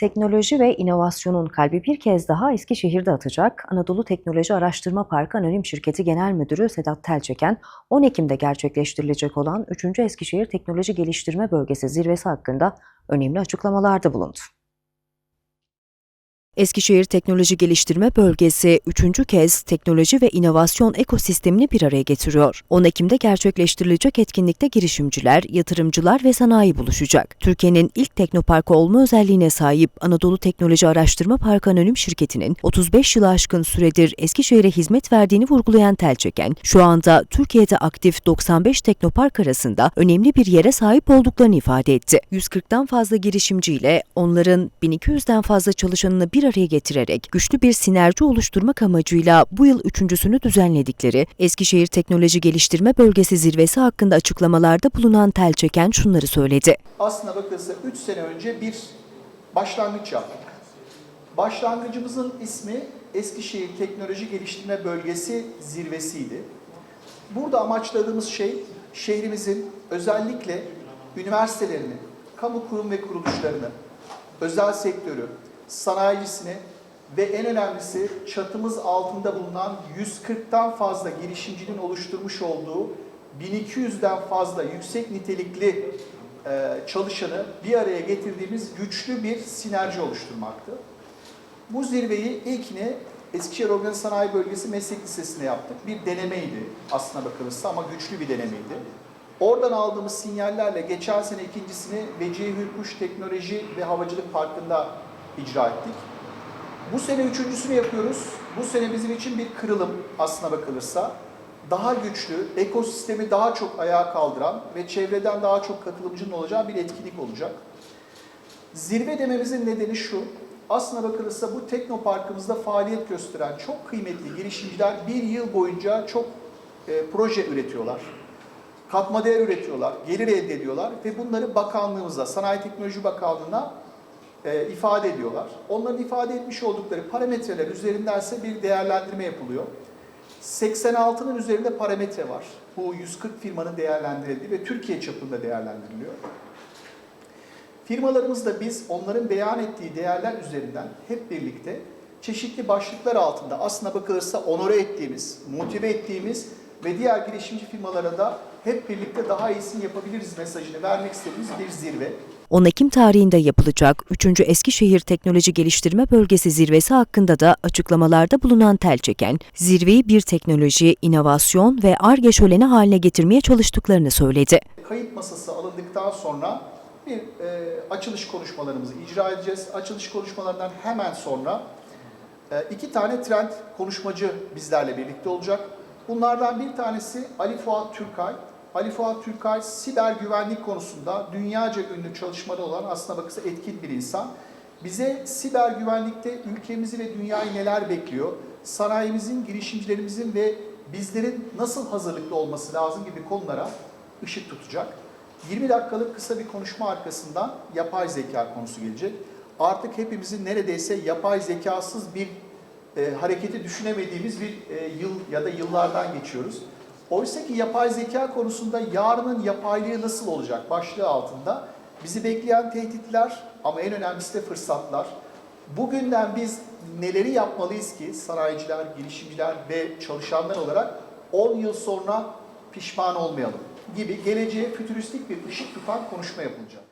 Teknoloji ve inovasyonun kalbi bir kez daha Eskişehir'de atacak. Anadolu Teknoloji Araştırma Parkı Anonim Şirketi Genel Müdürü Sedat Telçeken, 10 Ekim'de gerçekleştirilecek olan 3. Eskişehir Teknoloji Geliştirme Bölgesi zirvesi hakkında önemli açıklamalarda bulundu. Eskişehir Teknoloji Geliştirme Bölgesi üçüncü kez teknoloji ve inovasyon ekosistemini bir araya getiriyor. 10 Ekim'de gerçekleştirilecek etkinlikte girişimciler, yatırımcılar ve sanayi buluşacak. Türkiye'nin ilk teknoparkı olma özelliğine sahip Anadolu Teknoloji Araştırma Parkı Anonim Şirketi'nin 35 yılı aşkın süredir Eskişehir'e hizmet verdiğini vurgulayan Telçeken, şu anda Türkiye'de aktif 95 teknopark arasında önemli bir yere sahip olduklarını ifade etti. 140'tan fazla girişimciyle onların 1200'den fazla çalışanını bir araya getirerek güçlü bir sinerji oluşturmak amacıyla bu yıl üçüncüsünü düzenledikleri Eskişehir Teknoloji Geliştirme Bölgesi zirvesi hakkında açıklamalarda bulunan Telçeken şunları söyledi. aslına bakılırsa 3 sene önce bir başlangıç yaptık. Başlangıcımızın ismi Eskişehir Teknoloji Geliştirme Bölgesi zirvesiydi. Burada amaçladığımız şey şehrimizin özellikle üniversitelerini, kamu kurum ve kuruluşlarını, özel sektörü, sanayicisini ve en önemlisi çatımız altında bulunan 140'tan fazla girişimcinin oluşturmuş olduğu 1200'den fazla yüksek nitelikli e, çalışanı bir araya getirdiğimiz güçlü bir sinerji oluşturmaktı. Bu zirveyi ilkini Eskişehir Organize Sanayi Bölgesi Meslek Lisesi'nde yaptık. Bir denemeydi aslına bakılırsa ama güçlü bir denemeydi. Oradan aldığımız sinyallerle geçen sene ikincisini Vecihi Hürkuş Teknoloji ve Havacılık Parkı'nda icra ettik. Bu sene üçüncüsünü yapıyoruz. Bu sene bizim için bir kırılım aslına bakılırsa. Daha güçlü, ekosistemi daha çok ayağa kaldıran ve çevreden daha çok katılımcının olacağı bir etkinlik olacak. Zirve dememizin nedeni şu. Aslına bakılırsa bu teknoparkımızda faaliyet gösteren çok kıymetli girişimciler bir yıl boyunca çok e, proje üretiyorlar. Katma değer üretiyorlar, gelir elde ediyorlar ve bunları bakanlığımıza, Sanayi Teknoloji Bakanlığı'na e, ifade ediyorlar. Onların ifade etmiş oldukları parametreler üzerindense bir değerlendirme yapılıyor. 86'nın üzerinde parametre var. Bu 140 firmanın değerlendirildiği ve Türkiye çapında değerlendiriliyor. Firmalarımızda biz onların beyan ettiği değerler üzerinden hep birlikte çeşitli başlıklar altında aslına bakılırsa onore ettiğimiz, motive ettiğimiz ve diğer girişimci firmalara da hep birlikte daha iyisini yapabiliriz mesajını vermek istediğimiz bir zirve. 10 Ekim tarihinde yapılacak 3. Eskişehir Teknoloji Geliştirme Bölgesi zirvesi hakkında da açıklamalarda bulunan Telçeken, zirveyi bir teknoloji, inovasyon ve ARGE şöleni haline getirmeye çalıştıklarını söyledi. Kayıt masası alındıktan sonra bir e, açılış konuşmalarımızı icra edeceğiz. Açılış konuşmalarından hemen sonra e, iki tane trend konuşmacı bizlerle birlikte olacak. Bunlardan bir tanesi Ali Fuat Türkay. Ali Fuat Türkay siber güvenlik konusunda dünyaca ünlü çalışmaları olan aslına bakılırsa etkin bir insan. Bize siber güvenlikte ülkemizi ve dünyayı neler bekliyor, sanayimizin, girişimcilerimizin ve bizlerin nasıl hazırlıklı olması lazım gibi konulara ışık tutacak. 20 dakikalık kısa bir konuşma arkasından yapay zeka konusu gelecek. Artık hepimizin neredeyse yapay zekasız bir e, hareketi düşünemediğimiz bir e, yıl ya da yıllardan geçiyoruz. Oysa ki yapay zeka konusunda yarının yapaylığı nasıl olacak başlığı altında bizi bekleyen tehditler ama en önemlisi de fırsatlar. Bugünden biz neleri yapmalıyız ki sanayiciler, girişimciler ve çalışanlar olarak 10 yıl sonra pişman olmayalım gibi geleceğe fütüristik bir ışık tutan konuşma yapılacak.